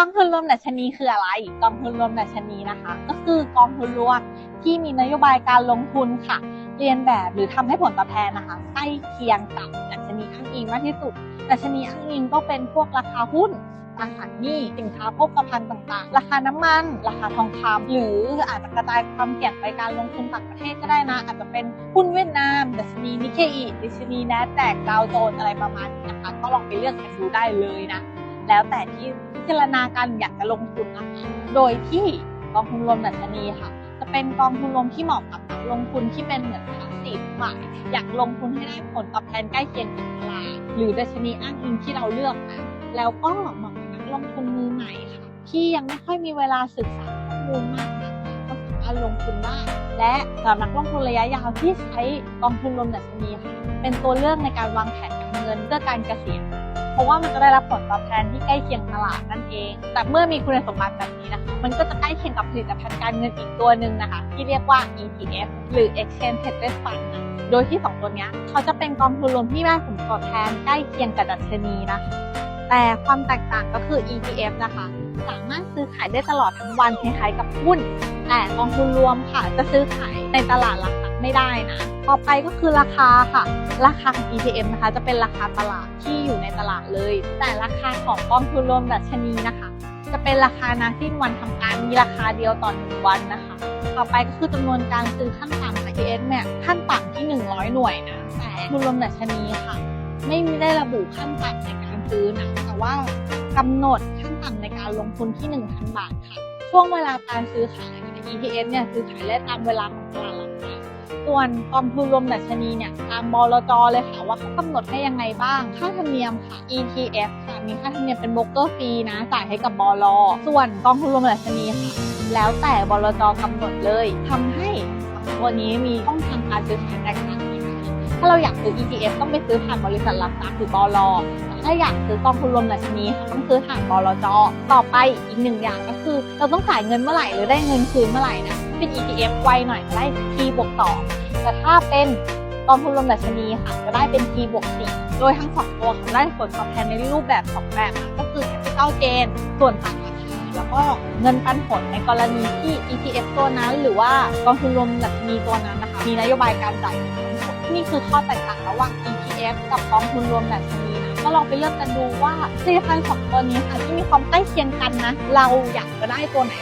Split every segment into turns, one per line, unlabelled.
กองทุนรวมดัชนีคืออะไร กองทุนรวมดัชนีนะคะ ก็คือกองทุนรวมที่มีนโยบายการลงทุนค่ะ เรียนแบบหรือทำให้ผลตอบแทนนะคะใกล้เคียงกับดัชนีอ้างอิงมากที่สุด ดัชนีอ้างอิงก็เป็นพวกราคาหุ้นตราสารหนี้สินค้าโภคภัณฑ์ต่างๆ ราคาน้ำมัน ราคาทองคำหรืออาจจะกระจายความเสี่ยงไปการลงทุนต่างประเทศก็ได้นะ อาจจะเป็นหุ้นเวียดนาม ดัชนีนิเคอีดัชนีแนสแดกดาวโจนอะไรประมาณนี้นะคะ ก็ลองไปเลือกกันดูได้เลยนะ แล้วแต่ที่พิจารณาการอยากจะลงทุนนะคะโดยที่กองทุนรวมดัชนีค่ะ จะเป็นกองทุนรวมที่เหมาะกับนักลงทุนที่เป็นเหมือนพาสซีฟฝ่ายอยากลงทุนให้ได้ผลตอบแทนใกล้เคียงกับตลาดหรือดัชนีอ้างอิงที่เราเลือกนะแล้วก็เหมาะกับนักลงทุนมือใหม่ค่ะ ที่ยังไม่ค่อยมีเวลาศึกษาข้อมูลมากนักก็สามารถลงทุนได้และสำหรับนักลงทุนระยะยาวที่ใช้กองทุนรวมดัชนีค่ะเป็นตัวเลือกในการวางแผนการเงินเพื่อการเกษียณ เพราะว่ามันจะได้รับผลตอบแทนที่ใกล้เคียงตลาดนั่นเอง แต่เมื่อมีคุณสมบัติแบบนี้นะคะมันก็จะใกล้เคียงกับผลิตภัณฑ์การเงินอีกตัวหนึ่งนะคะ ที่เรียกว่า ETF หรือ Exchange Traded Fund โดยที่ 2 ตัวนี้เขาจะเป็นกองทุนรวมที่ได้ผลตอบแทนใกล้เคียงกับดัชนีนะคะแต่ความแตกต่างก็คือ ETF นะคะสามารถซื้อขายได้ตลอดทั้งวันคล้ายๆกับหุ้น แต่กองทุนรวมค่ะจะซื้อขายในตลาดหลัก ไม่ได้นะต่อไปก็คือราคาค่ะ ราคาของ ETF นะคะ จะเป็นราคาตลาดที่อยู่ในตลาดเลย แต่ราคาของกองทุนรวมดัชนีนะคะ จะเป็นราคานาสิ้นวันทำการมีราคาเดียวต่อหนึ่งวันนะคะ ต่อไปก็คือจำนวนการซื้อขั้นต่ำ ETF เนี่ยขั้นต่ำที่ 100 หน่วยนะแต่ทุนรวมดัชนีค่ะ ไม่มีได้ระบุขั้นต่ำในการซื้อนะแต่ว่ากำหนดขั้นต่ำในการลงทุนที่ 1,000 บาทค่ะช่วงเวลาการซื้อขาย ETF เนี่ยซื้อขายได้ตามเวลาของตลาด ส่วนกองทุนรวมดัชนีเนี่ยตามบลจเลยค่ะว่าเขากำหนดให้ยังไงบ้าง ค่าธรรมเนียมค่ะ ETF ค่ะมีค่าธรรมเนียมเป็นโบรกเกอร์ฟรีนะจ่ายให้กับบลส่วนกองทุนรวมดัชนีค่ะ แล้วแต่บลจกำหนดเลยทำให้ตัวนี้มีช่องทางการซื้อขายแตกต่างกันะคะถ้าเราอยากซื้อ ETF ต้องไปซื้อผ่านบริษัทหลักทรัพย์หรือบลถ้าอยากซื้อกองทุนรวมดัชนีค่ะต้องซื้อผ่านบลจต่อไปอีกหนึ่งอย่างก็คือ เราต้องจ่ายเงินเมื่อไหร่หรือได้เงินคืนเมื่อไหร่นะ เป็น ETF ไวหน่อยจะได้ T บวกสองแต่ถ้าเป็นกองทุนรวมดัชนีค่ะจะได้เป็น T บวกสี่โดยทั้งสองตัวค่ะได้ผลตอบแทนในรูปแบบสองแบบก็คือ capital gain ส่วนต่างราคาแล้วก็เงินปันผลในกรณีที่ ETF ตัวนั้น หรือว่ากองทุนรวมดัชนีตัวนั้นนะคะมีนโยบายการจ่ายเงินปันผลนี่คือข้อแตกต่างระหว่าง ETF กับกองทุนรวมดัชนีนะก็ลองไปเลือกกันดูว่าผลิตภัณฑ์สองตัวนี้ค่ะที่มีความใกล้เคียงกันนะ เราอยากจะได้ตัวไหน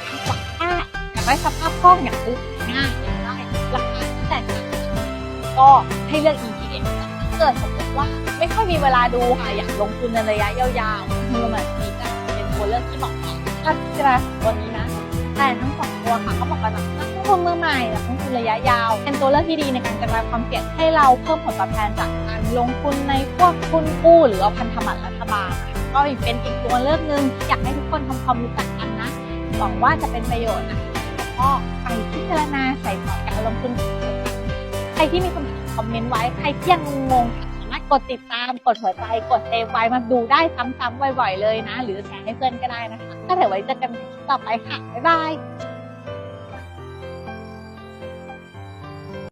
ากได้สภาพคล่องอย่ากซื้อง่ายอยากได้ราคาที่แตกต่างก็ให้เลือก ETF ถ้าเกิดสมมติว่าไม่ค่อยมีเวลาดูค่ะอยากลงทุนในระยะยาวๆคุณแบบนี้ก็เป็นตัวเลือกที่เหมาะกับถ้าพิจารณาตัวนี้นะแต่ทั้งสองตัวค่ะก็เหมาะกับนักลงทุนมือใหม่นักลงทุนระยะยาว เป็นตัวเลือกที่ดีในการกระจายความเสี่ยงให้เราเพิ่มผลตอบแทนจากการลงทุนในพวกหุ้นกู้หรือว่าพันธบัตรรัฐบาลก็เป็นอีกตัวเลือกหนึ่งอยากให้ทุกคนทำความรู้จักกันนะหวังว่าจะเป็นประโยชน์นะ ก็ไปพิจารณาใส่พอร์ตการลงทุนของตัวเองใครที่มีคำถามคอมเมนต์ไว้ ใครที่ยังงงๆสามารถกดติดตาม กดหัวใจ กดเซฟไว้มาดูได้ซ้ำๆบ่อยๆเลยนะ หรือแชร์ให้เพื่อนก็ได้นะคะ ก็เดี๋ยวไว้เจอกันใหม่คลิปต่อไปค่ะ บ๊ายบาย